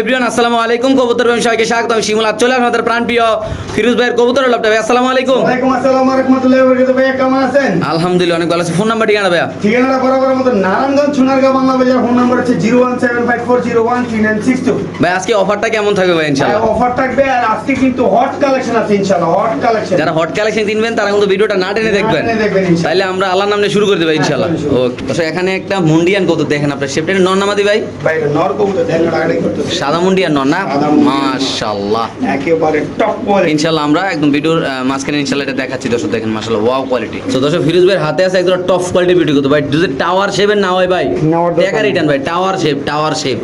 Everyone আসসালামু আলাইকুম। কবুতর স্বাগত আমি শিমুল চলে প্রাণপ্রিয় ফিরোজ ভাইয়ের কবুতর লাভটা ভাই আসসালামু আলাইকুম। ওয়ালাইকুম আসসালাম ওয়া রাহমাতুল্লাহি ওয়া বারাকাতুহু। ভাইয়া কেমন আছেন? আলহামদুলিল্লাহ অনেক ভালো আছে। ফোন নাম্বার ঠিকানা ঠিকানাটা বরাবর মতো নারায়ণগঞ্জ সোনারগাঁও বাংলা বাজার। ফোন নাম্বার হচ্ছে ভাই আজকে অফারটা কেমন থাকবে ভাই ইনশাআল্লাহ? অফার থাকবে আর আজকে কিন্তু হট কালেকশন আছে ইনশাআল্লাহ। হট কালেকশন যারা হট কালেকশন কিনবেন তারা কিন্তু ভিডিওটা না টেনে দেখবেন। তাহলে আমরা আল্লাহর নামে শুরু করে দেবো ইনশাআল্লাহ। ওকে তো এখানে একটা মুন্ডিয়ান কবুতর দেখেন আপনার। শেপটা নন নামাদি ভাই। ভাই নর কবুতর দেখেন সাদা মুন্ডিয়ান নন না? মাশাআল্লাহ। একেবারে টপ কোয়ালিটি ইনশাআল্লাহ আমরা একদম ভিডিওর মাঝখানে ইনশাআল্লাহ এটা দেখাচ্ছি দর্শক দেখেন মাশাআল্লাহ ওয়াও কোয়ালিটি তো দর্শক ফিরোজ ভাইয়ের হাতে আছে একদম টপ কোয়ালিটি ভিডিও করতে। ভাই যদি টাওয়ার শেপের না হয় ভাই দরকার নেই। রিটার্ন ভাই টাওয়ার শেপ টাওয়ার শেপ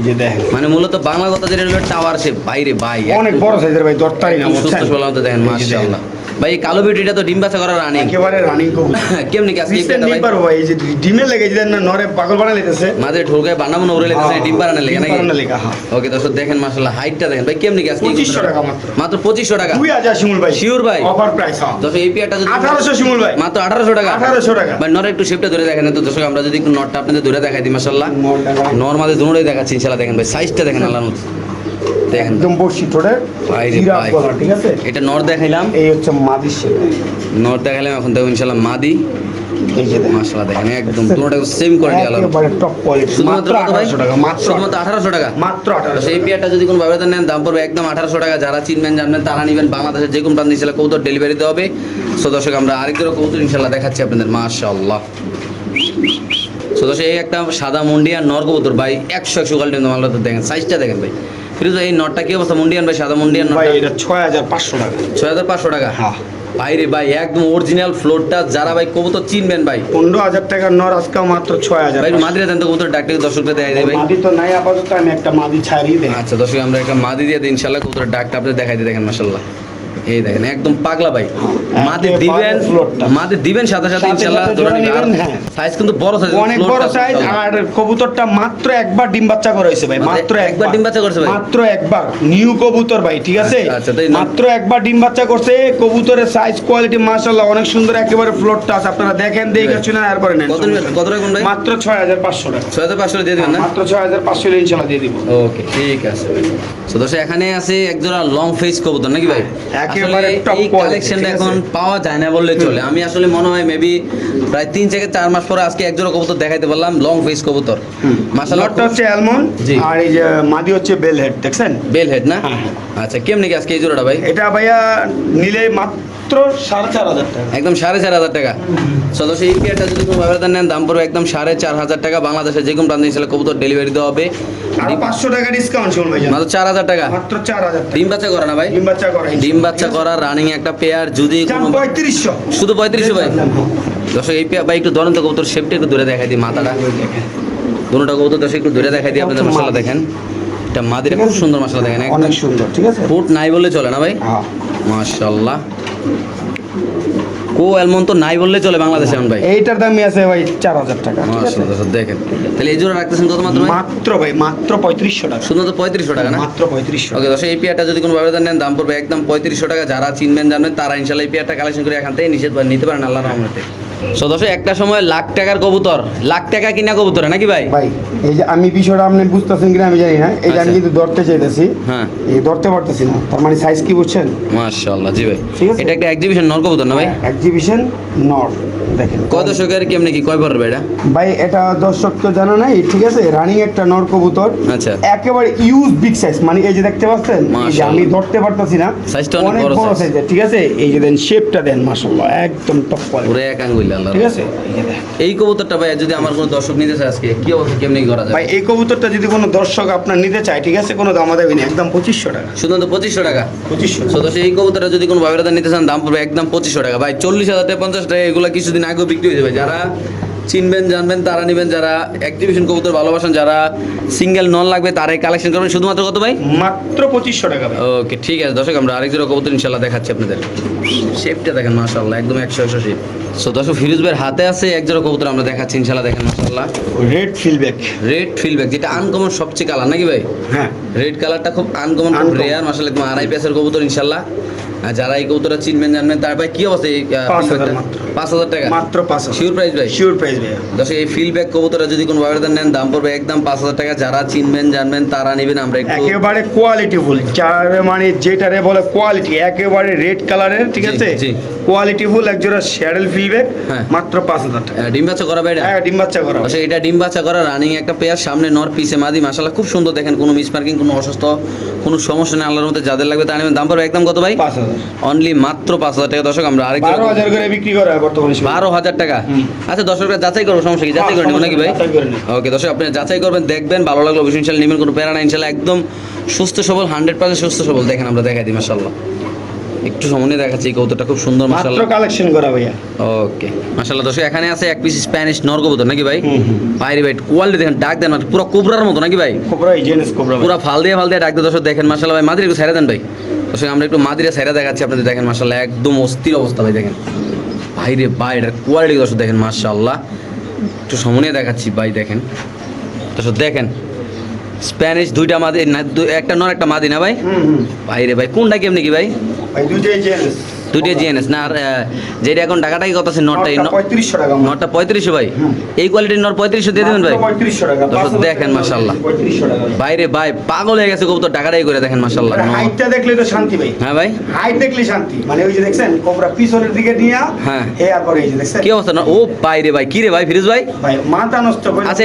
মানে মূলত বাংলা কথা যেটা হলো টাওয়ার শেপ বাইরে ভাই অনেক বড় সাইজের ভাই দরতারি না সুস্থ দেখেন মাশাআল্লাহ। ভাই কালো বিউটিটা তো ডিম বাচ্চা করা রানিং একেবারে রানিং কবুতর। কেমনি কি আজকে নিশ্চয় এটা ভাই। নিতে পারব ভাই এই যে ডিমে লেগে যে না নরে পাগল বানা লেতেছে মাঝে ঢোকে বানাবো না উড়ে লেগেছে ডিম বানানো লেগে নাকি? ডিম বানানো লেগে, হ্যাঁ। ওকে দর্শক দেখেন মাশাআল্লাহ হাইটটা দেখেন। ভাই কেমনি কি আজকে 2500 টাকা মাত্র। মাত্র 2500 টাকা। দুই হাজার শিমুল ভাই। Sure ভাই? অফার প্রাইস হ্যাঁ। দর্শক এই পিয়ারটা যদি আঠারোশো শিমুল ভাই। মাত্র 1800 টাকা। 1800 টাকা। ভাই নরে একটু শেপটা ধরে দেখেন তো দর্শক আমরা যদি একটু নটটা আপনাদের ধরে দেখাই দিই মাশাআল্লাহ। নরমালি দুটোই দেখাচ্ছি ইনশাআল্লাহ দেখেন ভাই সাইজটা দেখেন আল্লাহর মতো দেখেন। একদম বর্ষি ঠোঁটে ঠিক আছে? এটা নর দেখাইলাম। এই হচ্ছে শেপ। নর দেখাইলাম এখন দেখো ইনশাআল্লাহ মাদি। এই যে দেখেন। মাশাআল্লাহ দেখেন একদম দুটোটা সেম কোয়ালিটি আলাদা। একেবারে টপ কোয়ালিটি মাত্র 1800 টাকা মাত্র 1800 টাকা। মাত্র 1800 সেই পেয়ারটা যদি কোনো ব্যবধান নেন দাম পড়বে একদম আঠারোশো টাকা। যারা চিনবেন জানবেন তারা নেবেন। বাংলাদেশের যে কোনো প্রান্ত ইনশাল্লাহ কবুতর ডেলিভারি দেওয়া হবে। সো দর্শক আমরা আরেকজোড়া কবুতর ইনশাল্লাহ দেখাচ্ছি আপনাদের। মাশাআল্লাহ। সো দর্শক এই একটা সাদা মুন্ডিয়ান নর কবুতর ভাই। একশো একশো কোয়ালিটি মালটা দেখেন। সাইজটা দেখেন ভাই। ফিরোজ এই নটটা কি অবস্থা? মুন্ডিয়ান ভাই সাদা মুন্ডিয়ান ভাই এটা ছয় হাজার পাঁচশো টাকা। ছয় হাজার পাঁচশো টাকা? হ্যাঁ। ভাই রে ভাই একদম অরিজিনাল ফ্লোরটা যারা ভাই কবুতর চিনবেন ভাই। 15000 টাকার নর আজকে মাত্র 6000 ভাই মাদিরে দেন তো কবুতর ডাকটাকে দর্শকদের দেখাই দেয় ভাই। মাদি তো নাই আপাতত আমি একটা মাদি ছাড়িয়ে দেই। আচ্ছা দর্শক আমরা একটা মাদি দিয়ে দিই ইনশাল্লাহ কবুতর ডাকটা আপনাদের দেখাই দিয়ে দেখেন মাশাল্লাহ এই দেখেন একদম পাগলা ভাই মাদি একেবারে দিবেন ফ্লোরটা। দিবেন সাথে সাথে নিবেন নিবেন, হ্যাঁ। সাইজ কিন্তু বড় সাইজ অনেক বড় সাইজ আর কবুতরটা মাত্র একবার ডিম বাচ্চা করা হয়েছে ভাই মাত্র একবার ডিম বাচ্চা করছে ভাই? মাত্র একবার নিউ কবুতর ভাই ঠিক আছে আচ্ছা, আচ্ছা? মাত্র একবার ডিম বাচ্চা করছে কবুতরের সাইজ কোয়ালিটি মাশাআল্লাহ অনেক সুন্দর একেবারে ফ্লোরটা আছে আপনারা দেখেন দেখে. শুনে আর করে নেন কত রাখুন ভাই? মাত্র 6500 টাকা ছয় হাজার পাঁচশো দিয়ে দেবেন না মাত্র 6500 ইনশাআল্লাহ দিয়ে দিব ওকে ঠিক আছে তো দর্শক এখানে আছে একজোড়া লং ফেস কবুতর নাকি ভাই একেবারে আসলে এই কালেকশনটা এখন পাওয়া যায় না বললে চলে। আমি আসলে মনে হয় মেবি প্রায় তিন থেকে চার মাস পরে আজকে একজোড়া কবুতর দেখাইতে পারলাম লং ফেস কবুতর। লটটা হচ্ছে অ্যালমন্ড আর এই যে মাদি হচ্ছে বেল হেড দেখছেন? বেল হেড না? হ্যাঁ, আচ্ছা কেমনি কি আজকে এই জোড়াটা ভাই? এটা ভাইয়া নিলে মাত্র সাড়ে চার হাজার টাকা। একদম সাড়ে চার হাজার টাকা। সদস্য এই পেয়ারটা যদি কোনো ব্যবধান নেন দাম পড়বে একদম সাড়ে চার হাজার টাকা। বাংলাদেশের যে কোনো প্রান্ত ইনশাল্লাহ কবুতর ডেলিভারি দেওয়া হবে। আরও পাঁচশো টাকা ডিসকাউন্ট শুনুন ভাই মাত্র চার হাজার টাকা। মাত্র চার হাজার ডিম বাচ্চা করা না ভাই? ডিম বাচ্চা করে ডিম বাচ্চা করা রানিং একটা পেয়ার যদি কোনো পঁয়ত্রিশশো। শুধু পঁয়ত্রিশশো ভাই? দর্শক এই পেয়ার ভাই একটু ধরেন তো কবুতর শেপটা একটু দূরে দেখাই দিই মাথাটা। দুটোটা কবুতর দর্শক একটু দূরে দেখাই দিই আপনাদের মশলা দেখেন। এটা মাদিরা খুব সুন্দর মশলা দেখেন অনেক সুন্দর ঠিক আছে? ফুট নাই বললে চলে না ভাই? হ্যাঁ। মাশাল্লাহ। কো অ্যালমন্ড তো নাই বললে চলে বাংলাদেশে এখন ভাই। এইটার দামই আছে ভাই চার হাজার টাকা। দেখেন। তাহলে এই জোড়া রাখতেছেন কত মাত্র ভাই? মাত্র ভাই মাত্র পঁয়ত্রিশশো টাকা। শুধু পঁয়ত্রিশশো টাকা না? মাত্র পঁয়ত্রিশশো। ওকে দশ এই পেয়ারটা যদি কোনো ব্যবধান নেন দাম পড়বে একদম পঁয়ত্রিশশো টাকা। যারা চিনবেন জানবেন তারা ইনশাল্লাহ এই পেয়ারটা কালেকশন করে এখান থেকে নিষেধ নিতে পারেন আল্লাহ রহমতে। সো দর্শক একটা সময় লাখ টাকার কবুতর লাখ টাকা কিনা কবুতর নাকি ভাই? ভাই এই যে আমি বিষয়টা আপনি বুঝতেছেন কিনা আমি জানি না। এই যে আমি আচ্ছা। কিন্তু ধরতে চাইতেছি। হ্যাঁ। এই ধরতে পারতেছি না। তার মানে সাইজ কি বুঝছেন? মাশাআল্লাহ জি ভাই। এটা একটা এক্সিবিশন নর কবুতর না ভাই? এক্সিবিশন নর দেখেন। কয় দশকের কেমনি কি কয় পড়বে এটা? ভাই এটা দর্শক তো জানা নাই ঠিক আছে? রানিং একটা নর কবুতর। আচ্ছা। একেবারে ইউজ বিগ সাইজ মানে এই যে দেখতে পাচ্ছেন? যে আমি ধরতে পারতাছি না। Size টা অনেক বড়। সাইজের ঠিক আছে? এই যে দেন শেপটা দেন মাশাআল্লাহ একদম টপ কোয়ালিটি পুরো এক আঙ্গুল। আল্লাহ ঠিক আছে? এই কবুতরটা ভাই যদি আমার কোনো দর্শক নিতে চায় আজকে কি অবস্থা কেমনি করা যায় ভাই এই কবুতরটা যদি কোনো দর্শক আপনার নিতে চায় ঠিক আছে? কোনো দাম দেবেন একদম পঁচিশশো টাকা। শুধুমাত্র পঁচিশশো টাকা? পঁচিশশো সদস্য এই কবুতরটা যদি কোনো ব্যবধান নিতে চান দাম পড়বে একদম পঁচিশশো টাকা। ভাই চল্লিশ হাজার টাকা পঞ্চাশ টাকা এগুলো কিছুদিন আগেও বিক্রি হয়ে যাবে যারা চিনবেন জানবেন তারা নেবেন যারা এক্সিবিশন কবুতর ভালোবাসেন যারা সিঙ্গেল নন লাগবে তারাই কালেকশন করবেন। শুধুমাত্র কত ভাই? মাত্র পঁচিশশো টাকা ওকে ঠিক আছে। দর্শক আমরা আরেক জোড়া কবুতর ইনশাল্লাহ দেখাচ্ছি আপনাদের। শেপটা দেখেন মাশাল্লাহ একদম একশো একশো শেপ সো দর্শক ফিরোজ ভাইয়ের হাতে আছে এক জোড়া কবুতর আমরা দেখাচ্ছি ইনশাল্লাহ দেখেন মাশাল্লাহ রেড ফিলব্যাক রেড ফিলব্যাক যেটা আনকমন সবচেয়ে কালার নাকি ভাই? হ্যাঁ। রেড কালারটা খুব আনকমন খুব। রেয়ার মাসাল্লাহ একদম আড়াই পেসের কবুতর ইনশাল্লাহ যারা এই কবুতরটা চিনবেন জানবেন তার ভাই কি অবস্থা পাঁচ হাজার টাকা? মাত্র পাঁচ হাজার। শিওর প্রাইস ভাই? শিওর প্রাইস ভাইয়া। দর্শক এই ফিডব্যাক কবুতরটা যদি কোনো ব্যবধান নেন দাম পড়বে একদম পাঁচ হাজার টাকা। যারা চিনবেন জানবেন তারা নেবেন। আমরা একেবারে কোয়ালিটি ফুল যার মানে যেটারে বলে কোয়ালিটি একেবারে রেড কালারের ঠিক আছে। কোয়ালিটি ফুল একজোড়া শ্যাডেল ফিলব্যাক হ্যাঁ। মাত্র পাঁচ হাজার টাকা। ডিম বাচ্চা করা ভাই হ্যাঁ ডিম বাচ্চা করা। আচ্ছা এটা ডিম বাচ্চা করা রানিং একটা পেয়ার সামনে নর পিছে মাদি মাশাআল্লাহ খুব সুন্দর দেখেন কোনো মিসমার্কিং কোনো অসুস্থ কোনো সমস্যা নেই আল্লাহর মধ্যে যাদের লাগবে তারা নেবেন। দাম পড়বে একদম কত ভাই? পাঁচ হাজার। অনলি মাত্র পাঁচ হাজার টাকা। দর্শক আমরা আরেক বারো হাজার করে বিক্রি করা হয় বর্তমানে বারো হাজার টাকা। আচ্ছা দর্শকরা যাচাই করব সমস্যা কি? যাচাই করে নেব নাকি ভাই। ওকে দর্শক আপনি যাচাই করবেন দেখবেন ভালো লাগল অবশ্যই ইনশাল্লাহ নেবেন কোনো প্যারা না ইনশাল্লাহ একদম সুস্থ সবল হান্ড্রেড পার্সেন্ট সুস্থ সবল। দেখেন আমরা দেখাই দিই মাশাল্লাহ একটু সময় নিয়ে দেখাচ্ছি এই কৌতুকটা খুব সুন্দর মাত্র মাশাল্লাহ কালেকশন করা ভাইয়া। ওকে মাশাল্লাহ দর্শক এখানে আছে এক পিস স্প্যানিশ নর নাকি ভাই। বাইরে ভাই কোয়ালিটি দেখেন ডাক দেন পুরো কোবরার মতো নাকি ভাই? কোবরা ইজেনেস কোবরা পুরো ফাল দিয়ে ফাল দিয়ে ডাক দিয়ে দর্শক দেখেন মাশাল্লাহ ভাই মাদির একটু সাইরা দেন ভাই। দর্শক আমরা একটু মাদিরা সাইরা দেখাচ্ছি আপনাদের দেখেন মাশাল্লাহ একদম অস্থির অবস্থা ভাই দেখেন। ভাইরে ভাই এটার কোয়ালিটি দর্শক দেখেন মাশাল্লাহ একটু সমনে দেখাচ্ছি ভাই দেখেন। দর্শক দেখেন স্প্যানিশ দুইটা মাদি একটা নর একটা মাদি না ভাই? বাইরে ভাই কোনটা কেমনি কি ভাই? ভাই দুইটাই দুইটা জিএনএস না আর যেটা এখন টাকাটাই কত আছে নরটা এই পঁয়ত্রিশশো ভাই? এই কোয়ালিটির নর পঁয়ত্রিশশো দিয়ে দেবেন ভাই? দর্শক দেখেন বাইরে ভাই পাগল হয়ে গেছে কবুতর টাকাটাই করে দেখেন হাইটটা দেখলে তো শান্তি ভাই। হ্যাঁ ভাই। হাইট দেখলে শান্তি। মানে ওই যে দেখছেন কোবরা পিছনের দিকে নিয়ে হ্যাঁ। এ আর পরে এই যে দেখছেন। কি অবস্থা? ন- ও বাইরে ভাই কি রে ভাই ফিরোজ ভাই? ভাই মাথা নষ্ট আচ্ছা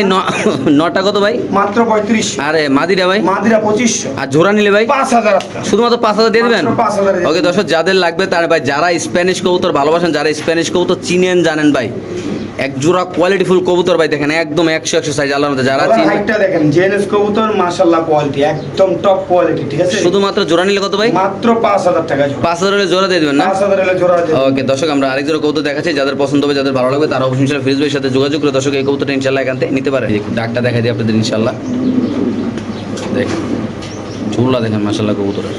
নটা কত ভাই? মাত্র পঁয়ত্রিশ আরে মাদিরা ভাই? মাদিরা পঁচিশশো। আর জোড়া নিলে ভাই? পাঁচ হাজার শুধুমাত্র পাঁচ হাজার দিয়ে দেবেন? মাত্র 5,000 দিয়ে ওকে দর্শক যাদের লাগবে তার ভাই যারা স্প্যানিশ কবুতর ভালোবাসেন যারা স্প্যানিশ কবুতর চিনেন জানেন ভাই। এক জোড়া কোয়ালিটি ফুল কবুতর ভাই দেখেন একদম একশো একশো সাইজ আল্লাহর মধ্যে যারা হাইটটা দেখেন জেএনএস কবুতর মাশাআল্লাহ কোয়ালিটি একদম টপ কোয়ালিটি ঠিক আছে? শুধুমাত্র জোড়া নিলে কত ভাই? মাত্র পাঁচ হাজার টাকা জোড়া। পাঁচ হাজার হলে জোড়া দিয়ে দেবেন না? পাঁচ হাজার হলে জোড়া আছে। ওকে দর্শক আমরা আরেক জোড়া কবুতর দেখাচ্ছি যাদের পছন্দ হবে যাদের ভালো লাগবে তারা অবশ্যই ইনশাল্লাহ ফেসবুকের সাথে যোগাযোগ করে দর্শক এই কবুতরটা ইনশাল্লাহ এখান থেকে নিতে পারে। ডাকটা দেখাই দিই আপনাদের ইনশাল্লাহ দেখেন চুল্লা দেখেন মাসাল্লাহ কবুতরের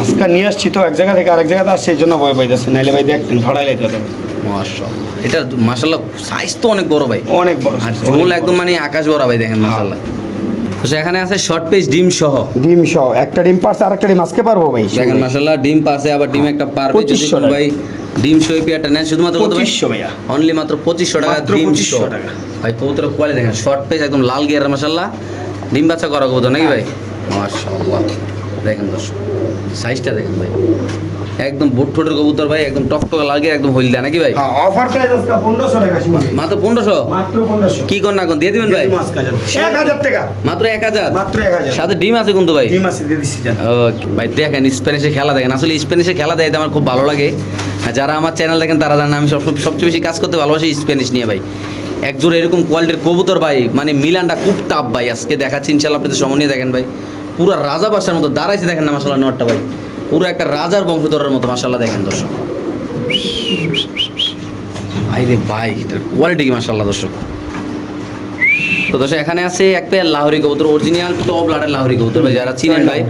আজকে নিয়ে আসছি তো এক জায়গা থেকে আরেক জায়গাতে আসছে এই জন্য ভয় পাইতেছে। নাইলে ভাই দেখতেন ভাড়াই লাইতে হবে। মাশাআল্লাহ। এটা মাসাল্লাহ সাইজ তো অনেক বড় ভাই। অনেক বড়। আর ঝোল একদম মানে আকাশ বড় ভাই দেখেন মাসাল্লাহ তো সেখানে আছে শর্ট পেজ ডিম সহ। ডিম সহ। একটা ডিম পারছে আরেকটা ডিম আজকে পারব ভাই? দেখেন মাসাল্লাহ ডিম পাশে আবার ডিম একটা পারবে যদি 2500 ভাই ডিম সহ পেয়ারটা নেন শুধুমাত্র পঁচিশশো ভাইয়া। অনলি মাত্র পঁচিশশো টাকা ডিম 2500 সহ। টাকা। ভাই কবুতরের কোয়ালিটি দেখেন শর্ট পেজ একদম লাল গিয়ার মাসাল্লাহ ডিম বাচ্চা করা কবুতর নাকি ভাই? মাশাআল্লাহ। দেখেন দর্শক সাইজটা দেখেন ভাই। একদম বুট ঠোঁটের কবুতর ভাই একদম টকটকে লাগে একদম হলদা নাকি ভাই? হ্যাঁ অফার প্রাইস আজকে পনেরোশো টাকা সীমা মাত্র পনেরোশো? মাত্র পনেরোশো। কি কর না কোন দিয়ে দিবেন ভাই? এক হাজার টাকা। মাত্র এক হাজার? মাত্র এক হাজার। সাথে ডিম আছে কিন্তু ভাই। ডিম আছে দিয়ে যান ওকে ভাই দেখেন স্প্যানিশে খেলা দেখেন। আসলে স্প্যানিশে খেলা দেখতে আমার খুব ভালো লাগে। আর যারা আমার চ্যানেল দেখেন তারা জানেন আমি সব সবচেয়ে বেশি কাজ করতে ভালোবাসি স্প্যানিশ নিয়ে ভাই। একজোড় এরকম কোয়ালিটির কবুতর ভাই মানে মিলানটা খুব টাপ ভাই। আজকে দেখাচ্ছি ইনশাল্লাহ আপনাদের সময় নিয়ে দেখেন ভাই। পুরো রাজা বাসার মতো দাঁড়াইছে দেখেন না মাসাল্লাহ নটটা ভাই। পুরো একটা রাজার বংশধরের মতো মাসাল্লাহ দেখেন দর্শক। ভাই রে ভাই কোয়ালিটি কি মাসাল্লাহ দর্শক? তো দর্শক, এখানে আছে এক পেয়ার লাহরি কবুতর অরিজিনাল টপ লাটের লাহরি কবুতর, ভাই, যারা চিনেন, ভাই।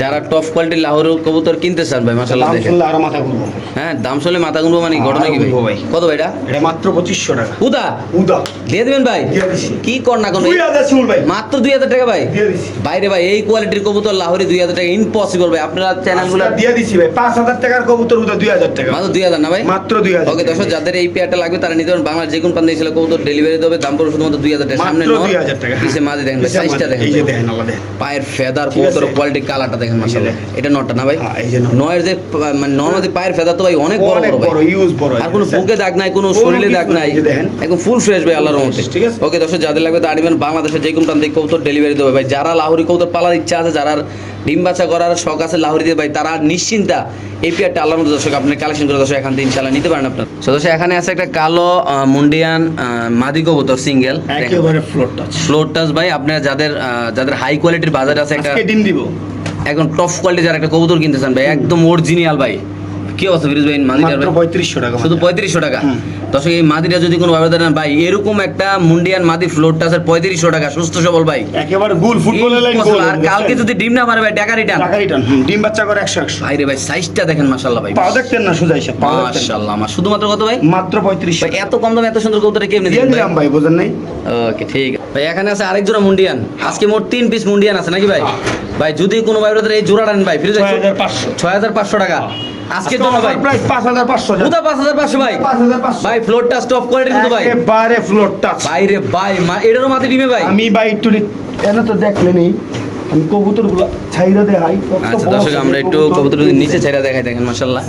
যারা টপ কোয়ালিটির লাহোর কবুতর কিনতে চান ভাই মাসাল্লাহ দেখেন। আরও মাথা ঘুরবো। হ্যাঁ দাম শুনলে মাথা গুনবো মানে ঘটনা কি ভাই? কত ভাই এটা? এটা মাত্র পঁচিশশো টাকা। উদা? উদা। দিয়ে দিবেন ভাই। কি কর না কোন দুই হাজার শিমুল ভাই। মাত্র দুই হাজার টাকা ভাই? দিয়ে দিছি। বাইরে ভাই এই কোয়ালিটির কবুতর লাহোরি দুই হাজার টাকা ইম্পসিবল ভাই। আপনারা চ্যানেলগুলো দিয়ে দিছি ভাই। পাঁচ হাজার টাকার কবুতর উদা দুই হাজার টাকা। মাত্র দুই হাজার না ভাই? মাত্র দুই হাজার। ওকে দর্শক যাদের এই পেয়ারটা লাগবে তারা নিতে পারেন। বাংলার যে কোন প্রান্তে ছিল কবুতর ডেলিভারি দেবে। দাম পড়বে শুধুমাত্র দুই হাজার টাকা। সামনে মাত্র নর, দুই হাজার টাকা। পিছে মাঝে দেখেন সাইজটা দেখেন এই যে দেখেন আল্লাহ দেখেন পায়ের ফেদার। কবুতর কোয়ালিটি কালারটা দেখেন মাশাআল্লাহ। দেখেন। এটা নটটা না ভাই? হ্যাঁ, যে। নয়ের যে পা- মানে পায়ের ফেদার তো ভাই অনেক বড় বড় ভাই। ইউজ বড় আর কোনো বুকে দাগ নাই কোনো শরীরে দাগ নাই। একদম ফুল ফ্রেশ ভাই আল্লাহর রহমতে। ঠিক আছে। ওকে দর্শক যাদের লাগবে তা নিবেন বাংলাদেশের যে কোনো প্রান্তে কবুতর ডেলিভারি দেবে ভাই। যারা লাহোরি কবুতর পালার ইচ্ছা আছে যারা ডিম বাচ্চা করার শখ আছে লাহোরি দিয়ে ভাই তারা নিশ্চিন্তা এই পেয়ারটা আল্লাহর মতো দর্শক আপনি কালেকশন করে দর্শক এখান থেকে ইনশাল্লাহ নিতে পারেন আপনার। দর্শক এখানে আছে একটা কালো মুন্ডিয়ান মাদি কবুতর সিঙ্গেল একেবারে ফ্লোর টাচ ফ্লোর টাচ ভাই আপনার যাদের যাদের হাই কোয়ালিটির বাজার আছে একটা ডিম দিব। একদম টপ কোয়ালিটি যারা একটা কবুতর কিনতে চান ভাই একদম অরিজিনাল ভাই। কি অবস্থা ফিরোজ ভাই? মাদিটার মাত্র ভাই? পঁয়ত্রিশশো টাকা শুধু পঁয়ত্রিশশো টাকা। দর্শক এই মাদিটা যদি কোনো ভাবে দেন ভাই এরকম একটা মুন্ডিয়ান মাদি ফ্লোর টাচের পঁয়ত্রিশশো টাকা সুস্থ সবল ভাই। একেবারে গুল ফুটবলের লাইন। আর কালকে যদি ডিম না মারে ভাই টাকা রিটার্ন টাকা রিটার্ন ডিম বাচ্চা করে একশো একশো। ভাই রে ভাই সাইজটা দেখেন মাশাল্লাহ ভাই। পাও দেখতেন না সোজা হিসাব মাশাল্লাহ আমার শুধুমাত্র কত ভাই? মাত্র পঁয়ত্রিশশো। ভাই এত কম দামে এত সুন্দর কবুতর কেমনে দিবেন ভাই বোঝেন নাই? ওকে ঠিক আছে ভাই এখানে আছে আরেক জোড়া মুন্ডিয়ান। আজকে মোট তিন পিস মুন্ডিয়ান আছে নাকি ভাই? ভাই যদি কোনো ভাই ব্রাদার এই জোড়াটা নেন ভাই ফিরে ছয় হাজার পাঁচশো। ছয় হাজার পাঁচশো টাকা। আজকের জন্য ভাই। প্রাইস পাঁচ হাজার পাঁচশো কোথা পাঁচ হাজার পাঁচশো ভাই? পাঁচ হাজার পাঁচশো। ভাই ফ্লোরটা স্টপ কোয়ালিটি কিন্তু ভাই। একেবারে ফ্লোর টাচ ভাই ভাই মা- এটারও মাথায় ডিমে ভাই। আমি ভাই একটু এনে তো আমি ছাইরা দেখাই। আচ্ছা দর্শক আমরা একটু কবুতর। নিচে ছেড়ে দেখাই দেখেন একেবারে মাশাআল্লাহ।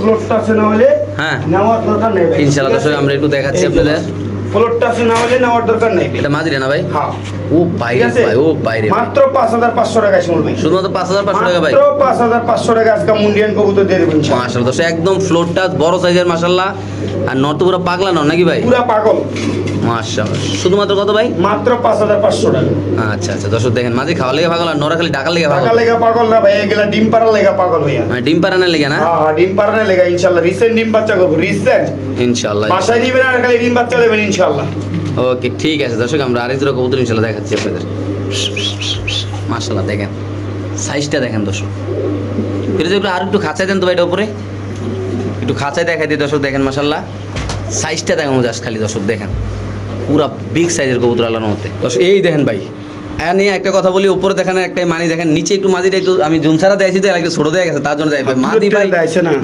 ফ্লোর টাচ না হলে হ্যাঁ। নেওয়ার দরকার নেই ভাই। ইনশাআল্লাহ দর্শক আমরা একটু দেখাচ্ছি আপনাদের। ফ্লোর টাচ না হলে নেওয়ার দরকার নেই এটা মাঝিরে না ভাই? হ্যাঁ। ও ভাই ও ভাই। মাত্র টাকা ভাই। শুধুমাত্র টাকা ভাই। মাত্র টাকা আজকে মুন্ডিয়ান কবুতর দিয়ে দেবেন একদম ফ্লোরটা বড় সাইজের মাসাল্লাহ আর নট তো পুরো পাগলা নন নাকি ভাই? পুরা পাগল। মাশাল্লাহ শুধুমাত্র কত ভাই? মাত্র পাঁচ হাজার পাঁচশো টাকা। আচ্ছা আচ্ছা দর্শক দেখেন মাঝে খাওয়া লেগে পাগল আর নরা খালি ডাকার লেগে পাগল। লেগা পাগল না ভাই এগুলা ডিম পাড়ার লেগা পাগল ভাইয়া। মানে ডিম পারানোর লেগে না? হ্যাঁ হ্যাঁ ডিম পাড়ার লেগা ইনশাল্লাহ রিসেন্ট ডিম বাচ্চা করব রিসেন্ট ইনশাল্লাহ বাসায় নিবেন আর খালি ডিম বাচ্চা দেবেন ইনশাল্লাহ ওকে ঠিক আছে দর্শক আমরা আরেক জোড়া কবুতর ইনশাল্লাহ দেখাচ্ছি আপনাদের। মাশাল্লাহ দেখেন। সাইজটা দেখেন দর্শক। ফিরোজ একটু আর একটু খাঁচাই দেন তো ভাই এটা উপরে। একটু খাঁচাই দেখাই দিই দর্শক দেখেন মাশাল্লাহ সাইজটা দেখেন জাস্ট খালি দর্শক দেখেন। পুরা বিগ সাইজের কবুতর মধ্যে দর্শক এই দেখেন ভাই হ্যাঁ নিয়ে একটা কথা বলি উপরে দেখেন একটা মানি দেখেন নিচে একটু মাদিটা একটু আমি জুম ছাড়া দিয়েছি তো একটু ছোট দিয়ে গেছে তার জন্য যাই ভাই। মাদি ভাই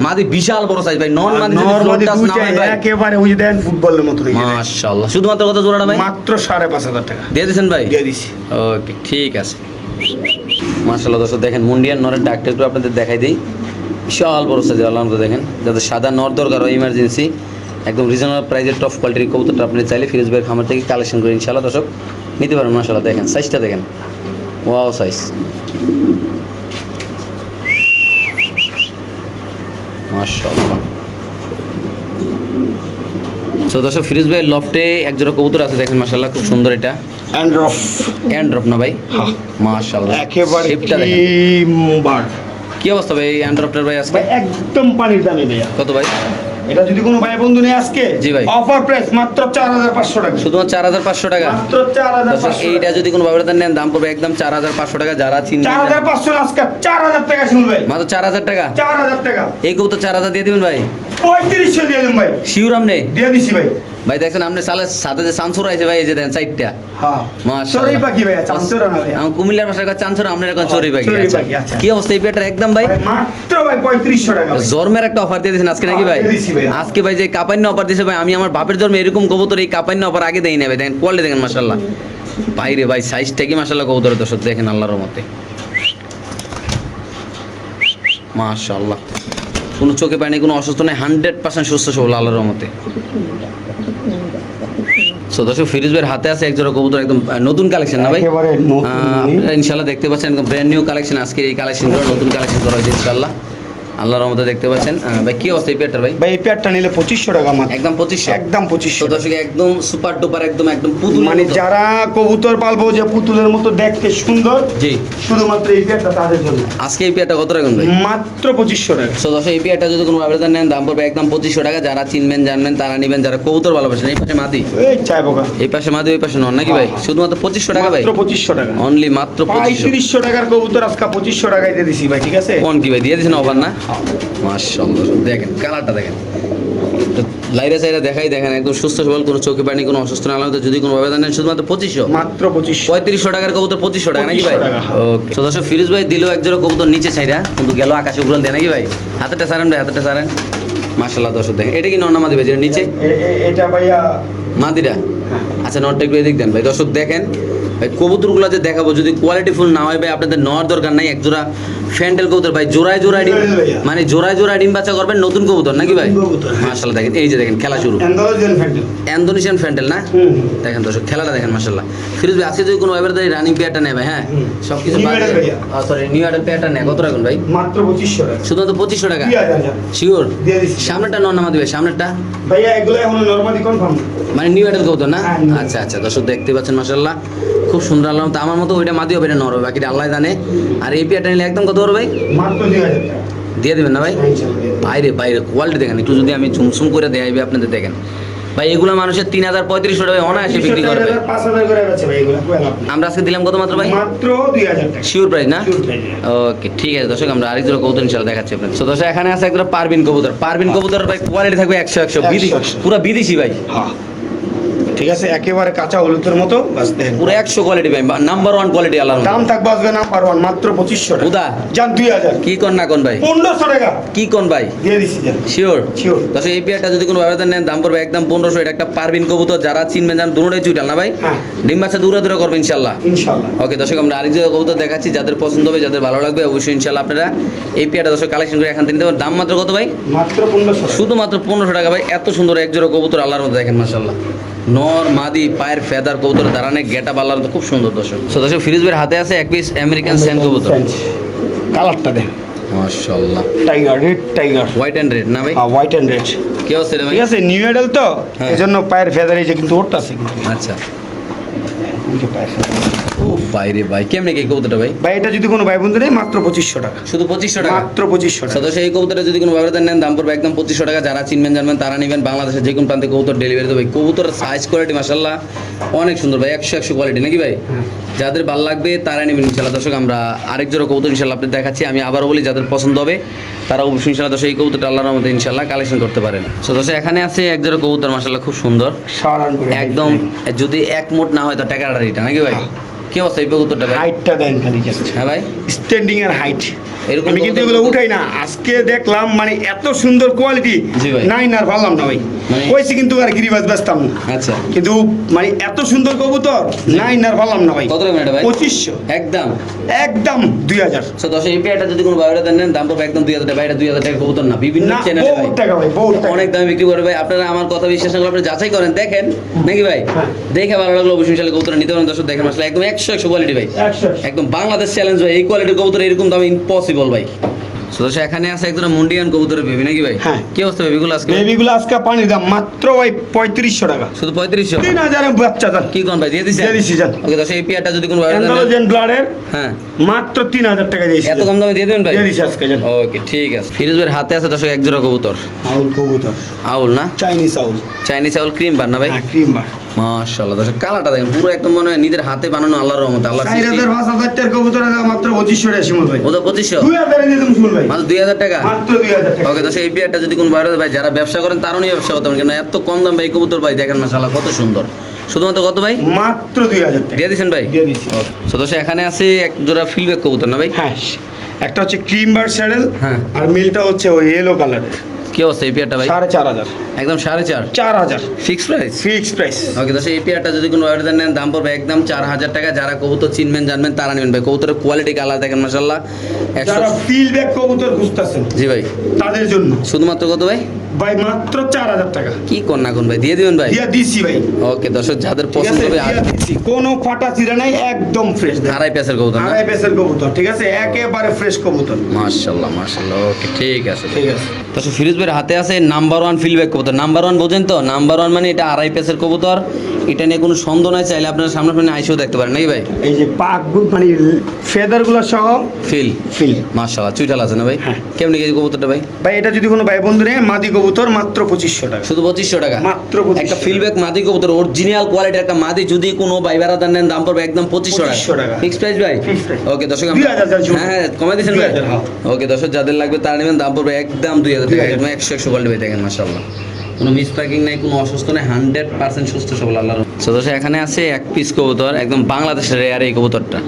মাদি বিশাল বড় সাইজ ভাই নন মাদি যদি নর্মালি না ভাই। একেবারে ওই দেন ফুটবলের মতো হয়ে যায়। মাশাআল্লাহ। শুধুমাত্র কত জোড়াটা ভাই? মাত্র সাড়ে পাঁচ হাজার টাকা। দিয়ে দিয়েছেন ভাই? দিয়ে দিছি ওকে ঠিক আছে। মাশাআল্লাহ দর্শক দেখেন মুন্ডিয়ান নরের ডাক্তার একটু আপনাদের দেখাই দিই। বিশাল বড় সাইজ আল্লাহ দেখেন। যাদের সাদা নর দরকার হয় ইমার্জেন্সি একদম রিজনেবল প্রাইসের টপ কোয়ালিটির কবুতরটা আপনি চাইলে ফিরোজ ভাইয়ের খামার থেকে কালেকশন করে ইনশাআল্লাহ দর্শক নিতে পারেন মাশাআল্লাহ। দেখেন সাইজটা দেখেন। ওয়াও সাইজ মাশাআল্লাহ। তো দর্শক ফিরোজ ভাইয়ের লফটে এক জোড়া কবুতর আছে দেখেন মাশাআল্লাহ খুব সুন্দর এটা। অ্যান্ড্রফ এন্ড ড্রপ না ভাই। মাশাআল্লাহ। একেবারে কি অবস্থা ভাই অ্যান্ড্রপটার ভাই আজকে? একদম পানির দামে ভাইয়া। কত ভাই? এটা যদি কোনো ভাই বন্ধু নেই আজকে জি ভাই। অফার প্রাইস মাত্র চার হাজার পাঁচশো টাকা। শুধুমাত্র চার হাজার পাঁচশো টাকা? মাত্র হাজার এইটা যদি কোনো ভাবে নেন দাম পড়বে একদম চার হাজার পাঁচশো টাকা যারা চিনবেন চার হাজার পাঁচশো না আজকে চার হাজার টাকা শুনবে মাত্র চার হাজার টাকা? চার হাজার টাকা। এই তো চার হাজার দিয়ে দিবেন ভাই? পঁয়ত্রিশশো দিয়ে দিন ভাই। শিউর আমনে? দিয়ে দিছি ভাই। ভাই দেখছেন আপনি সালে সাথে যে চান্সুর আছে ভাই এই যে দেন সাইডটা হ্যাঁ মাশাআল্লাহ। চড়ুই পাখি না ভাইয়া আমার কুমিল্লার ভাষায় কয় চান্সুর আপনার এখন চড়ি পাখি চড়ুই আচ্ছা। পাখি, আচ্ছা। কি অবস্থা এই পেটার একদম ভাই ভাই, মাত্র ভাই পঁয়ত্রিশশো টাকা ভাই। জন্মের একটা অফার দিয়ে দিয়েছেন আজকে নাকি ভাই হ্যাঁ, ভাই। আজকে ভাই যে কাপান্য অফার দিয়েছে ভাই আমি আমার বাপের জন্মে এরকম কবুতর এই কাপান্য অফার আগে দেই নেবে দেখেন কোয়ালিটি দেখেন মাশাল্লাহ বাইরে ভাই সাইজটা কি মাশাল্লাহ কবুতরের দর্শক দেখেন আল্লাহর মতে মাশাল্লাহ কোনো চোখে পায়নি কোনো অসুস্থ নেই হান্ড্রেড পার্সেন্ট সুস্থ সবল আল্লাহর মতে সো দর্শক ফিরোজ ভাইয়ের হাতে আছে একজোড়া কবুতর একদম নতুন কালেকশন না ভাই? আপনারা ইনশাল্লাহ দেখতে পাচ্ছেন একদম ব্র্যান্ড নিউ কালেকশন আজকে এই কালেকশন নতুন কালেকশন করা হয়েছে ইনশাল্লাহ আল্লাহর মতো দেখতে পাচ্ছেন। ভাই কি অবস্থা এই পেয়ারটার ভাই? ভাই এই প্যাডটা নিলে পঁচিশশো টাকা মাত্র। একদম পঁচিশশো? একদম পঁচিশশো দর্শক একদম সুপার ডুপার একদম একদম পুতুল মানে যারা কবুতর পালবো যে পুতুলের মতো দেখতে সুন্দর জি। শুধুমাত্র এই প্যাডটা তাদের জন্য। আজকে এই পেয়ারটা কত রাখুন ভাই? মাত্র পঁচিশশো টাকা। সো দর্শক এই পেয়ারটা যদি কোনো আবেদন নেন দাম পড়বে একদম পঁচিশশো টাকা। যারা চিনবেন জানবেন তারা নেবেন। যারা কবুতর ভালোবাসেন এই পাশে মাদি। এই চাই বোকা। এই পাশে মাদি ওই পাশে নন নাকি ভাই? শুধুমাত্র পঁচিশশো টাকা ভাই? মাত্র পঁচিশশো টাকা। অনলি মাত্র পঁচিশশো। টাকার কবুতর আজকে পঁচিশশো টাকায় দিয়ে দিছি ভাই ঠিক আছে? কোন কি ভাই? দিয়ে দিয়েছেন অফার না? মাশাআল্লাহ দেখেন কালারটা দেখেন। লাইরে সাইরে দেখাই দেখেন একদম সুস্থ সবল কোনো চোখে পানি কোনো অসুস্থ না আলাদা যদি কোনো আবেদন নেন শুধুমাত্র পঁচিশশো। মাত্র পঁচিশশো। পঁয়ত্রিশশো টাকার কবুতর পঁচিশশো টাকা নাকি ভাই? 2500 ওকে। তো ফিরোজ ভাই দিল এক কবুতর নিচে কিন্তু গেল আকাশে দেয় নাকি ভাই? হাতেটা সারেন ভাই হাতেটা সারেন মাশাল্লাহ দর্শক দেখেন এটা কি নন্না মাদি ভাই যেটা নিচে? এটা ভাইয়া মাদিরা? আচ্ছা নটটা একটু এদিক দেন ভাই। দর্শক দেখেন ভাই কবুতরগুলো যে দেখাবো যদি কোয়ালিটি ফুল না হয় ভাই আপনাদের নেওয়ার দরকার নাই এক জোড়া ফ্যান্ডেল কবুতর ভাই জোড়ায় জোড়ায় ডিম মানে জোড়ায় জোড়ায় ডিম বাচ্চা করবেন নতুন কবুতর নাকি ভাই? হ্যাঁ। মাশাল্লাহ দেখেন এই যে দেখেন খেলা শুরু। অ্যান্ডোলজিয়ান ফ্যান্টেল ফ্যান্ডেল না? দেখেন দর্শক খেলাটা দেখেন মাশাল্লাহ ফিরোজ ভাই আজকে যদি কোনো এবার রানিং পেয়ারটা নেয় ভাই হ্যাঁ? সব কিছু সরি নিউ অ্যাডাল পেয়ারটা নেয় কত রাখুন ভাই? মাত্র পঁচিশশো টাকা। শুধুমাত্র পঁচিশশো টাকা। শিওর দিচ্ছি। সামনেটা নর্নামা দিবে সামনেটা ভাইয়া এগুলো এখন নর্মালি কনফার্ম মানে নিউ অ্যাডাল কবুতর না? হ্যাঁ, আচ্ছা আচ্ছা দর্শক দেখতে পাচ্ছেন মাশাল্লাহ খুব সুন্দর আল্লাহ তো আমার মতো ওইটা মাদি হবে এটা নর হবে বাকিটা আল্লাহ জানে। আর এই পেয়ারটা নিলে একদম কত হবে ভাই। দিয়ে দেবেন না ভাই? হ্যাঁ, দিয়ে। বাইরে বাইরে কোয়ালিটি দেখেন একটু যদি আমি চুমচুম করে দেখাইবে আপনাদের দেখেন। ভাই এগুলো মানুষের তিন হাজার পঁয়ত্রিশশো টাকা অনায়াসে বিক্রি করবে। আমরা আজকে দিলাম কত মাত্র ভাই? মাত্র শিওর প্রাইস না. ওকে ঠিক আছে দর্শক আমরা আরেক জোড়া কবুতর ইনশাল্লাহ দেখাচ্ছি আপনার তো দর্শক এখানে আছে একদম পারবিন কবুতর। পারবিন কবুতর ভাই কোয়ালিটি থাকবে একশো একশো একশো, বিদেশি। পুরো বিদেশি ভাই। হ্যাঁ। ঠিক আছে? একেবারে কাঁচা হলুদের মতো বাস পুরো একশো কোয়ালিটি ভাই নাম্বার ওয়ান কোয়ালিটি আল্লাহ দাম থাকবে আজকে নাম্বার ওয়ান মাত্র পঁচিশশো টাকা। উদা যান দুই হাজার। কি কোন না কোন ভাই? পনেরোশো টাকা। কি কোন ভাই? দিয়ে দিচ্ছি যান। Sure Sure. দর্শক এই পেয়ারটা যদি কোনো ব্যবধান নেন দাম পড়বে একদম পনেরোশো এটা একটা পারবিন কবুতর যারা চিনবেন জান দুটোটাই চুইটাল না ভাই? হ্যাঁ। ডিম বাচ্চা দূরে দূরে করবে ইনশাল্লাহ ইনশাল্লাহ ওকে দর্শক আমরা আরেক জায়গায় কবুতর দেখাচ্ছি যাদের পছন্দ হবে যাদের ভালো লাগবে অবশ্যই ইনশাল্লাহ আপনারা এই পেয়ারটা দর্শক কালেকশন করে এখান থেকে নিতে দাম মাত্র কত ভাই? মাত্র পনেরোশো শুধুমাত্র পনেরোশো টাকা ভাই এত সুন্দর এক জোড়া কবুতর আল্লাহর মধ্যে দেখেন মাসাল্লাহ নর মাদি পায়ের ফেদার কবুতর দাঁড়ানে গেটা বালার খুব সুন্দর দর্শক। তো দর্শক ফিরিজ ভাইয়ের হাতে আছে এক পিস আমেরিকান সেন কবুতর। কালারটা দেখ মাশাআল্লাহ। Tiger red tiger white and red না ভাই? হ্যাঁ হোয়াইট এন্ড রেড কি অবস্থা ভাই? ঠিক আছে নিউ এডেল তো? এজন্য এই জন্য পায়ের ফেদার এই যে কিন্তু ওরটা আছে কিন্তু। আচ্ছা। ও বাইরে ভাই কেমনে কি কবুতরটা ভাই? ভাই এটা যদি কোনো ভাই বন্ধু নেই মাত্র পঁচিশশো টাকা। শুধু পঁচিশশো টাকা? মাত্র পঁচিশশো টাকা। সদস্য এই যদি কোনো ব্যবধান নেন দাম পড়বে একদম পঁচিশশো টাকা। যারা চিনবেন জানবেন তারা নেবেন। বাংলাদেশের যে কোনো প্রান্তে কবুতর ডেলিভারি দেবে। কবুতরের সাইজ কোয়ালিটি মাসাল্লাহ অনেক সুন্দর ভাই। একশো একশো কোয়ালিটি নাকি ভাই? যাদের ভালো লাগবে তারা নেবেন ইনশাল্লাহ দর্শক আমরা আরেক জোড়া কবুতর ইনশাল্লাহ আপনি দেখাচ্ছি। আমি আবারও বলি যাদের পছন্দ হবে তারা অবশ্যই ইনশাল্লাহ দর্শক এই কবুতরটা আল্লাহর মধ্যে ইনশাল্লাহ কালেকশন করতে পারেন। সো দর্শক এখানে আছে এক জোড়া কবুতর মাসাল্লাহ খুব সুন্দর। একদম যদি এক মোট না হয় তো টাকা রিটা নাকি ভাই? কি অবস্থা এই কবুতরটা হাইটটা দেন খালি হ্যাঁ ভাই। স্ট্যান্ডিং এর হাইট এরকম আমি কিন্তু এগুলো উঠাই না। আজকে দেখলাম মানে এত সুন্দর কোয়ালিটি। নাই না আর পারলাম না ভাই। মানে- কইছি কিন্তু আর গিরিবাজ ব্যস্তাম। না আচ্ছা। কিন্তু মানে এত সুন্দর কবুতর নাই না আর পারলাম না ভাই। কত টাকা এটা ভাই? পঁচিশশো। একদম? একদম দুই হাজার। সো দশ এই পেয়ারটা যদি কোনো বায়োডাটা নেন দাম পড়বে একদম দুই হাজার টাকা। এটা দুই হাজার টাকা কবুতর না। বিভিন্ন চ্যানেলে ভাই। টাকা ভাই বহুত টাকা। অনেক দামে বিক্রি করে ভাই। আপনারা আমার কথা বিশ্বাস না আপনি যাচাই করেন দেখেন। নাকি ভাই? হ্যাঁ। দেখে ভালো লাগল অবশ্যই ইনশাল্লাহ কবুতর নিতে পারেন। দর্শক দেখেন আসলে একদম একশো একশো কোয়ালিটি ভাই। একদম বাংলাদেশ চ্যালেঞ্জ ভাই। এই কোয়ালিটির কবুতর এরকম দাম ইম্পসিবল ভাই? সো এখানে আছে একজন মুন্ডিয়ান কবুতরের বেবি নাকি ভাই? হ্যাঁ। কি অবস্থা বেবিগুলো আজকে? বেবিগুলো আজকে পানির দাম মাত্র ওই পঁয়ত্রিশশো টাকা। শুধু পঁয়ত্রিশশো? তিন হাজার বাচ্চা দাম কি কোন ভাই দিয়ে দিচ্ছেন দিয়ে দিচ্ছি, যান। ওকে দর্শক এই যদি কোনো অ্যান্ডালোজেন ব্লাডের হ্যাঁ। মাত্র তিন হাজার টাকা দিয়েছি এত কম দামে দিয়ে দেবেন ভাই? দিয়ে দিচ্ছি আজকে যান। ওকে ঠিক আছে। ফিরোজ ভাইয়ের হাতে আছে দর্শক এক জোড়া কবুতর। আউল কবুতর। আউল না? Chinese owl. Chinese owl cream বার না ভাই? হ্যাঁ ক্রিম বার মাশাআল্লাহ দর্শক কালারটা দেখেন পুরো একদম মনে হয় নিজের হাতে বানানো আল্লাহর রহমতে আল্লাহ চার হাজার পাঁচ হাজার টাকার কবুতর মাত্র পঁচিশশো টাকা শিমুল ভাই। ওদের পঁচিশশো? দুই দিয়ে দেবো শিমুল ভাই। মাত্র দুই হাজার টাকা? মাত্র দুই হাজার টাকা। ওকে দর্শক এই পেয়ারটা যদি কোনো বাইরে ভাই যারা ব্যবসা করেন তারও নিয়ে ব্যবসা করতে পারেন এত কম দাম ভাই কবুতর ভাই দেখেন মাশাআল্লাহ কত সুন্দর। শুধুমাত্র কত ভাই? মাত্র টাকা। দিয়ে ভাই? দিয়ে দিচ্ছি তো দর্শক এখানে আছে এক জোড়া ফিলব্যাক কবুতর না ভাই? হ্যাঁ একটা হচ্ছে ক্রিম বার স্যাডেল হ্যাঁ। আর মিলটা হচ্ছে ওই ইয়েলো কালারের কি অবস্থা এই পেয়ারটা ভাই? সাড়ে চার হাজার। একদম সাড়ে চার? চার হাজার। Fix price fix price okay দর্শক এই পেয়ারটা যদি কোনো অর্ডার নেন দাম পড়বে একদম চার হাজার টাকা। যারা কবুতর চিনবেন জানবেন তারা নেবেন ভাই। কবুতরের কোয়ালিটি কালার দেখেন মাসাল্লাহ যারা ফিল ব্যাক কবুতর খুঁজতেছেন জি ভাই। তাদের জন্য। শুধুমাত্র কত ভাই? ভাই মাত্র চার হাজার টাকা। কি কোন ভাই? দিয়ে দিবেন ভাই? দিয়া দিছি ভাই। ওকে দর্শক যাদের পছন্দ হবে দিছি। কোনো ফাটা চিরা নাই একদম ফ্রেশ আড়াই পেসের কবুতর আড়াই পেসের কবুতর ঠিক আছে? একেবারে ফ্রেশ কবুতর। মাশাল্লাহ মাশাল্লাহ ওকে ঠিক আছে। ঠিক আছে। দর্শক ফিরোজ ভাইয়ের হাতে আছে নাম্বার ওয়ান কবুতর। নাম্বার ওয়ান বোঝেন তো? নাম্বার ওয়ান মানে এটা আড়াই পেসের কবুতর। এটা নিয়ে কোনো সন্দেহ নাই চাইলে আপনারা সামনে সামনে আইসেও দেখতে পারেন নাকি ভাই? এই যে পাকগুলো মানে ফেদারগুলো সহ ফিল ফিল মাশাল্লাহ চুইটাল আছে না ভাই? হ্যাঁ। কেমনি কেজি কবুতরটা ভাই? ভাই এটা যদি কোনো ভাই বন্ধু মাদি কবুতর মাত্র পঁচিশশো টাকা। শুধু পঁচিশশো টাকা? মাত্র একটা ফিলব্যাক মাদি কবুতর অরিজিনাল কোয়ালিটির একটা মাদি যদি কোনো ভাই বেড়াদার নেন দাম পড়বে একদম পঁচিশশো টাকা। ফিক্স প্রাইস ভাই? ওকে দর্শক। হ্যাঁ হ্যাঁ কমে দিয়েছেন ভাই? হ্যাঁ। ওকে দর্শক যাদের লাগবে তারা নেবেন দাম পড়বে একদম দুই হাজার টাকা। একদম একশো একশো কোয়ালিটি ভাই দেখেন মাসাল্লাহ কোনো মিস প্যাকিং নাই কোনো অসুস্থ নেই হান্ড্রেড পার্সেন্ট সুস্থ সবল আল্লাহর সো দর্শক এখানে আছে এক পিস কবুতর একদম বাংলাদেশের রেয়ার এই কবুতরটা।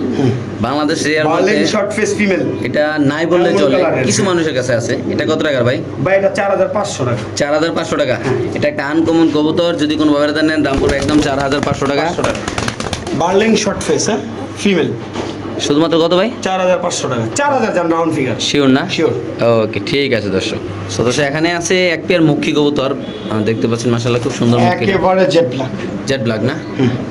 Bangladesh rare Berlin short face female এটা নাই বললে চলে। কিছু মানুষের কাছে আছে। এটা কত টাকার ভাই? ভাই এটা চার হাজার পাঁচশো টাকা। চার হাজার পাঁচশো টাকা। এটা একটা আনকমন কবুতর যদি কোনো ব্যবহার নেন দাম পড়বে একদম চার হাজার পাঁচশো টাকা। পাঁচশো টাকা। বার্লিং শর্ট ফেস হ্যাঁ? ফিমেল শুধুমাত্র কত ভাই? চার হাজার পাঁচশো টাকা। চার হাজার যান রাউন্ড ফিগার শিওর না? Sure. ওকে ঠিক আছে দর্শক। সো দর্শক এখানে আছে এক পেয়ার মুখী কবুতর। দেখতে পাচ্ছেন মাসাল্লাহ খুব সুন্দর মুখী। একেবারে জেট ব্ল্যাক জেড ব্ল্যাক না?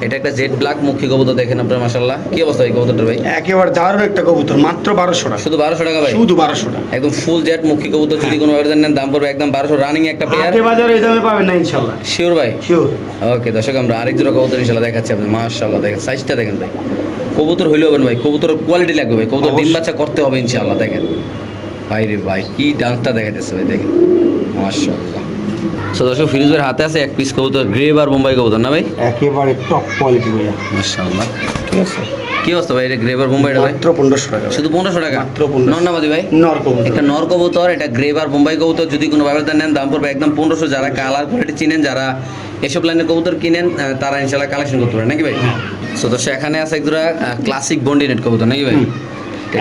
এটা একটা জেড ব্ল্যাক মুখী কবুতর দেখেন আপনার মাসাল্লাহ কি অবস্থা এই কবুতরটা ভাই? একেবারে দারুণ একটা কবুতর মাত্র বারোশো টাকা। শুধু বারোশো টাকা ভাই? শুধু বারোশো টাকা। একদম ফুল জেড মুখী কবুতর যদি কোনো ব্যবহার নেন দাম পড়বে একদম বারোশো। রানিং একটা পেয়ার বাজারে এই দামে পাবেন না ইনশাল্লাহ শিওর ভাই? শিওর ওকে দর্শক আমরা আরেক জোড়া কবুতর ইনশাল্লাহ দেখাচ্ছি আপনি মাশাআল্লাহ দেখেন সাইজটা দেখেন ভাই। কবুতর হইলেও হবেন ভাই কবুতর কোয়ালিটি লাগবে ভাই কবুতর ডিম বাচ্চা করতে হবে ইনশাআল্লাহ দেখেন। ভাই রে ভাই কি ডান্সটা দেখাইতেছে ভাই দেখেন। মাশাআল্লাহ। সো দর্শক ফিরোজের হাতে আছে এক পিস কবুতর গ্রেভ আর বোম্বাই কবুতর না ভাই? একেবারে টপ কোয়ালিটি ভাইয়া। মাশাআল্লাহ। ঠিক আছে। কি অবস্থা ভাই এটা গ্রেভ আর বোম্বাইটা ভাই? মাত্র পনেরোশো টাকা শুধু পনেরোশো টাকা? মাত্র 1500 নন্নাবাদি ভাই? নর কবুতর। একটা নর কবুতর এটা গ্রেভ আর বোম্বাই কবুতর যদি কোনো ব্যবহার নেন দাম পড়বে একদম পনেরোশো। যারা কালার কোয়ালিটি চিনেন যারা এসব লাইনের কবুতর কিনেন তারা ইনশাল্লাহ কালেকশন করতে পারে নাকি ভাই? সো দর্শক এখানে আছে এক জোড়া ক্লাসিক বন্ডিনেট কবুতর নাকি ভাই?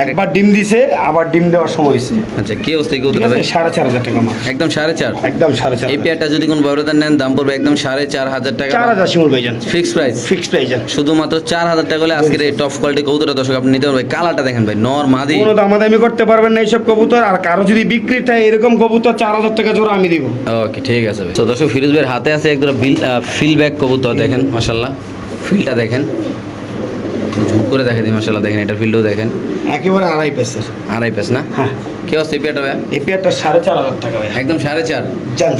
একবার ডিম দিছে আবার ডিম দেওয়ার সময় হয়েছে আচ্ছা কি অবস্থা এই কবুতর ভাই? সাড়ে চার হাজার টাকা মাস একদম সাড়ে চার? একদম সাড়ে চার এই পেয়ারটা যদি কোনো ব্যবধান নেন দাম পড়বে একদম সাড়ে চার হাজার টাকা চার হাজার শিমুল ভাইজান। ফিক্স প্রাইস ফিক্স প্রাইস শুধুমাত্র চার হাজার টাকা হলে আজকের এই টপ কোয়ালিটি কবুতর দর্শক আপনি নিতে পারবেন। কালারটা দেখেন ভাই নর মাদি কোনো দামাদামি করতে পারবেন না এইসব কবুতর আর কারও যদি বিক্রি চাই এরকম কবুতর চার হাজার টাকা জোড়া আমি দিব। ওকে ঠিক আছে ভাই। তো দর্শক ফিরোজ ভাইয়ের হাতে আছে একদম ফিল ব্যাক কবুতর দেখেন মাশাল্লাহ ফিলটা দেখেন। করে দেখে দিই মাশাল্লাহ দেখেন এটা ফিল্ডও দেখেন। একেবারে আড়াই পেসের। আড়াই পেস না? হ্যাঁ। কি অবস্থা এই পেয়ারটা ভাই? এই পেয়ারটা সাড়ে চার হাজার টাকা ভাই। একদম সাড়ে চার?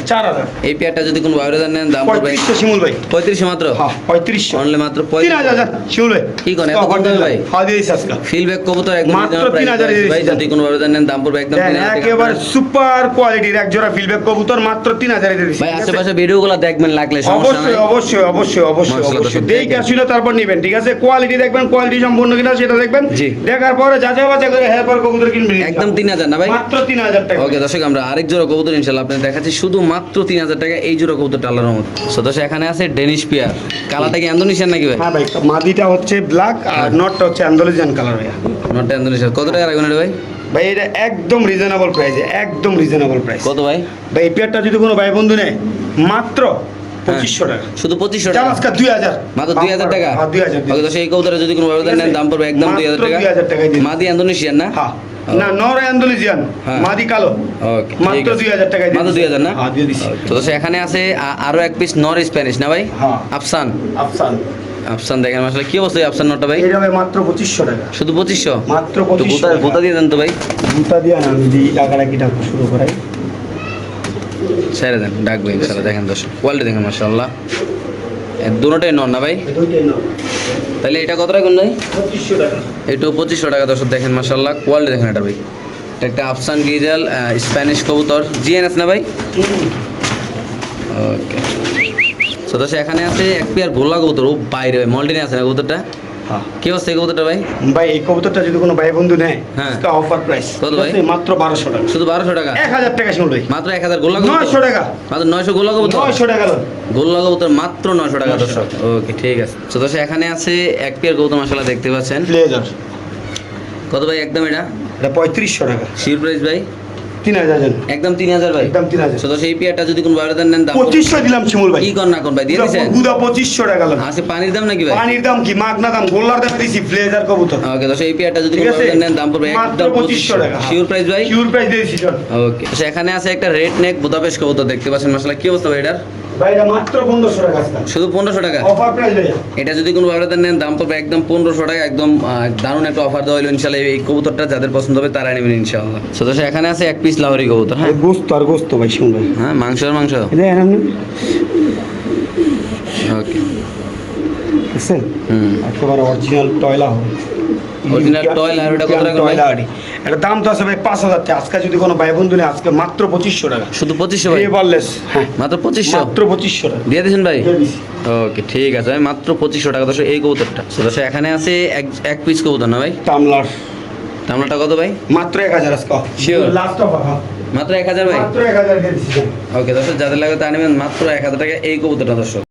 চার হাজার। এই পেয়ারটা যদি কোনো বায়োদার নেন দাম পড়বে পঁয়ত্রিশশো শিমুল ভাই। পঁয়ত্রিশশো মাত্র? হ্যাঁ পঁয়ত্রিশশো। অনলি মাত্র হাজার পঁয়ত্রিশ যান শিমুল ভাই। কি করেন, এত কম ভাই? হ্যাঁ দিয়ে আজকে। ফিল ব্যাক কবুতর একদম মাত্র 3000 ভাই যদি কোনো বায়োদার নেন দাম পড়বে একদম দেন, হাজার। একেবারে সুপার কোয়ালিটির এক জোড়া ফিলব্যাক কবুতর মাত্র তিন হাজারে ভাই? আশেপাশে ভিডিওগুলো দেখবেন লাগলে অবশ্যই অবশ্যই অবশ্যই অবশ্যই। অবশ্যই দেখে। আসলে তারপর নেবেন ঠিক আছে? কোয়ালিটি দেখবেন কোয়ালিটি সম্পূর্ণ কিনা সেটা দেখবেন। দেখার পরে যাচাই বাছাই করে হ্যাঁ কবুতর কিনবেন। একদম তিন হাজার না ভাই? মাত্র তিন হাজার টাকা। ওকে দর্শক আমরা আরেক জোড়া কবুতর ইনশাল্লাহ আপনাদের দেখাচ্ছি। শুধু মাত্র তিন হাজার টাকা এই জোড়া কবুতর আল্লাহর মতো সো দর্শক এখানে আছে ডেনিশ পিয়ার কালারটা কি ইন্দোনেশিয়ান নাকি ভাই? হ্যাঁ ভাই মাদিটা হচ্ছে ব্ল্যাক আর নটটা হচ্ছে অ্যান্ডোলিজিয়ান কালার ভাইয়া। নটটা ইন্দোনেশিয়ান কত টাকা রাখবেন ভাই? ভাই এটা একদম রিজনেবল প্রাইসে একদম রিজনেবল প্রাইস কত ভাই? ভাই এই পেয়ারটা যদি কোনো ভাই বন্ধু নেয় মাত্র পঁচিশশো টাকা। শুধু পঁচিশশো টাকা? আজকে দুই হাজার। মাত্র দুই হাজার টাকা? হ্যাঁ দুই হাজার। ওকে এই কবুতরে যদি কোনো ব্যবধান নেন দাম পড়বে একদম দুই হাজার টাকা। 2000 টাকায় দিন। মাদি ইন্দোনেশিয়ান না? হ্যাঁ। না নর অ্যান্ডোলিজিয়ান হ্যাঁ। মাদি কালো। মাত্র দুই হাজার টাকায় মাত্র দুই হাজার না? দিয়ে দিচ্ছি। তো এখানে আছে আরও এক পিস নর স্প্যানিশ না ভাই। আফসান। আফসান। আফসান দেখেন আসলে কি অবস্থা আফসান নটটা ভাই? এটা ভাই মাত্র পঁচিশশো টাকা। শুধু পঁচিশশো? মাত্র তো পঁচিশশো গোতা টাকা। গোতা দিয়ে দেন তো ভাই। জুতা দিয়ে আমি দিই ডাকাডাকি ডাকা শুরু করাই। ছেড়ে দেন ডাকবো ইনশাল্লাহ দেখেন দর্শক কোয়ালিটি দেখেন মাসাল্লাহ দুটোটাই নন না ভাই? তাহলে এটা কত রাখুন ভাই? পঁচিশশো পঁচিশশো টাকা দর্শক দেখেন মাসাল্লাহ কোয়ালিটি দেখেন এটা ভাই। এটা একটা আফসান গিজাল স্প্যানিশ কবুতর। জিএনএস না ভাই? ওকে তো দর্শক এখানে আছে এক পেয়ার গোল্লা কবুতর। ও বাইরে ভাই মল্টিনে আছে না কবুতরটা? কি অবস্থা এই কবুতরটা ভাই? ভাই এই কবুতরটা যদি কোনো ভাই বন্ধু নেয় হ্যাঁ। অফার প্রাইস কত ভাই? মাত্র বারোশো টাকা। শুধু বারোশো টাকা? এক হাজার টাকা শুনুন ভাই। মাত্র এক হাজার গোল্লা নয়শো টাকা। মাত্র নয়শো গোল্লা কবুতর? নয়শো টাকা গোল্লা কবুতর মাত্র নয়শো টাকা 900 দর্শক। ওকে ঠিক আছে। তো দর্শক এখানে আছে এক পেয়ার কবুতর মশলা দেখতে পাচ্ছেন। কত ভাই একদম এটা? এটা পঁয়ত্রিশশো টাকা। শির প্রাইস ভাই? তিন হাজার। একদম তিন হাজার ভাই। একদম তিন হাজার। তো এই পেয়ারটা যদি কোনো বারোদার নেন দাম পঁচিশশো দিলাম শিমুল ভাই। কি কর না কোন ভাই দিয়ে দিচ্ছেন গুদা পঁচিশশো টাকা লোন। আসে পানির দাম নাকি ভাই? পানির দাম কি? মাগনা দাম গোল্লার দাম দিছি ব্লেজার কবুতর। ওকে দর্শক এই পেয়ারটা যদি কোনো বারোদার নেন দাম পড়বে একদম পঁচিশশো। টাকা। শিওর প্রাইস ভাই? শিওর প্রাইস দিয়েছি ওকে এখানে আছে একটা রেড নেক বুদাপেশ কবুতর দেখতে পাচ্ছেন? মশলা কি অবস্থা ভাই এটার? ভাই পনেরোশো টাকা শুধু পনেরোশো টাকা? এটা যদি কোনো নেন দাম একদম পনেরোশো টাকা একদম দারুণ একটা অফার দেওয়া হলো ইনশাল্লাহ এই কবুতরটা যাদের পছন্দ হবে তারা নেবেন ইনশাল্লাহ এখানে আছে এক পিস লাহরি কবুতর হ্যাঁ? গোস্ত আর গোস্ত ভাই হ্যাঁ মাংস আর মাংস। এটা ওকে হুম। একেবারে অরিজিনাল টয়লা হবে। Original টয়লা, আর ওটা কত টাকা ভাই? আড়ি এটা দাম তো আছে ভাই টাকা। আজকে যদি কোনো ভাই বন্ধু আজকে মাত্র টাকা। শুধু ভাই? হ্যাঁ। মাত্র টাকা। দিয়ে দিয়েছেন ভাই? ওকে ঠিক আছে ভাই মাত্র টাকা। দর্শক এই কবুতরটা। তো দর্শক এখানে আছে এক এক পিস কবুতর না ভাই? টামলার। দামটা কত ভাই? মাত্র এক হাজার আজকে। Sure. লাস্ট অফার মাত্র এক হাজার ভাই? মাত্র দিয়ে ওকে দর্শক যাদের লাগে তা নেবেন মাত্র এক হাজার টাকা এই কবুতরটা দর্শক।